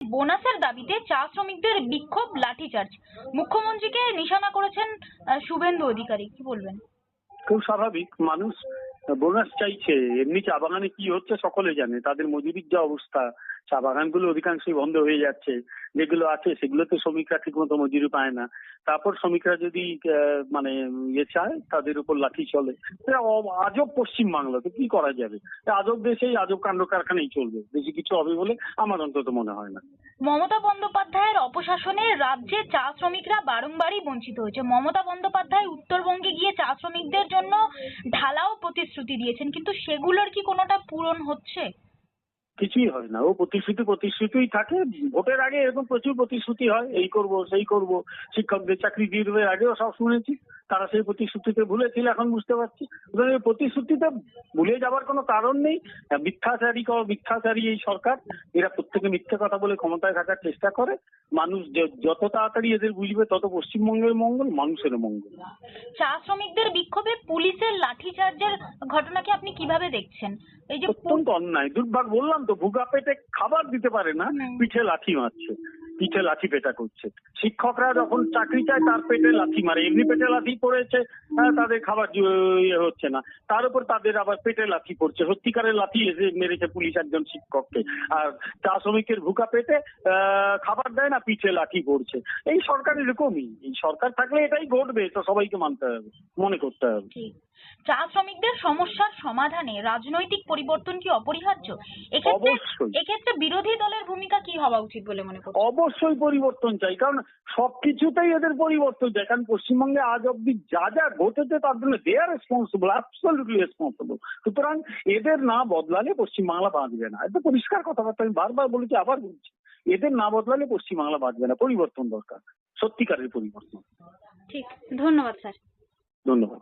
বোনাসের দাবিতে চা শ্রমিকদের বিক্ষোভ, লাঠিচার্জ। মুখ্যমন্ত্রীকে নিশানা করেছেন শুভেন্দু অধিকারী। কি বলবেন? খুব স্বাভাবিক। মানুষ বোনাস চাইছে। এমনি চা বাগানে কি হচ্ছে সকলে জানে। তাদের মজুরির যা অবস্থা, চা বাগানগুলো অধিকাংশই বন্ধ হয়ে যাচ্ছে। যেগুলো আছে সেগুলোতে শ্রমিকরা ঠিক মতো মজুরি পায় না। তারপর শ্রমিকরা যদি মানে ইয়ে চায়, তাদের উপর লাঠি চলে। আজব পশ্চিম বাংলা তো কি করা যাবে? আজব দেশেই আজব কাণ্ড কারখানাই চলবে। বেশি কিছু হবে বলে আমার অন্তত মনে হয় না। মমতা বন্দ্যোপাধ্যায়ের অপশাসনে রাজ্যে চা শ্রমিকরা বারংবারই বঞ্চিত হয়েছে। মমতা বন্দ্যোপাধ্যায় উত্তরবঙ্গে গিয়ে চা শ্রমিকদের জন্য ঢালাও প্রতিশ্রুতি দিয়েছেন, কিন্তু সেগুলোর কি কোনোটা পূরণ হচ্ছে? কিছুই হয় না। ও প্রতিশ্রুতি, প্রতিশ্রুতিই থাকে। ভোটের আগে এরকম প্রচুর প্রতিশ্রুতি হয়, এই করব, সেই করব, শিক্ষকদের চাকরি দিয়ে দেবে, আগেও সব শুনেছি। তারা সেই প্রতিশ্রুতিতে ভুলেছিল এখন বুঝতে পারছি। সুতরাং এই প্রতিশ্রুতিতে ভুলে যাবার কোনো কারণ নেই। মিথ্যাচারী ক- মিথ্যাচারী এই সরকার এরা প্রত্যেকে মিথ্যে কথা বলে ক্ষমতায় থাকার চেষ্টা করে। মানুষ যত তাড়াতাড়ি এদের বুঝবে তত পশ্চিমবঙ্গের মঙ্গল মানুষের মঙ্গল। চা শ্রমিকদের বিক্ষোভে পুলিশের লাঠিচার্জের ঘটনাকে আপনি কীভাবে দেখছেন? এই যে অত্যন্ত অন্যায়। দুর্ভাগ বললাম তো ভুগা পেটে খাবার দিতে পারে না পিঠে লাঠি মারছে। পিঠে লাঠি পেটা করছে। শিক্ষকরা যখন চাকরি চায় তার পেটে লাথি মারে। এমনি পেটে লাথি পড়েছে হ্যাঁ, তাদের খাবার ইয়ে হচ্ছে না। তার উপর তাদের আবার পেটে লাথি পড়ছে। সত্যিকারের লাথি এসে মেরেছে পুলিশ একজন শিক্ষককে। আর চা শ্রমিকের ভুকা পেটে খাবার দেয় না পিঠে লাঠি পড়ছে। এই সরকার এরকমই। এই সরকার থাকলে এটাই ঘটবে তো সবাইকে মানতে হবে মনে করতে হবে। চা শ্রমিকদের সমস্যার সমাধানে রাজনৈতিক পরিবর্তন কি অপরিহার্য? এক্ষেত্রে। এক্ষেত্রে বিরোধী দলের ভূমিকা কি হওয়া উচিত বলে মনে করছেন? অবশ্যই পরিবর্তন চাই। কারণ সবকিছুতেই এদের পরিবর্তন চাই। কারণ পশ্চিমবঙ্গে আজ অব্দি যা যা ঘটেছে তার জন্য they are responsible absolutely responsible সুতরাং এদের না বদলালে পশ্চিমবাংলা বাঁচবে না। এটা পরিষ্কার কথাবার্তা আমি বারবার বলেছি আবার বলছি। এদের না বদলালে পশ্চিমবাংলা বাঁচবে না। পরিবর্তন দরকার। সত্যিকারের পরিবর্তন। ঠিক। ধন্যবাদ স্যার। ধন্যবাদ।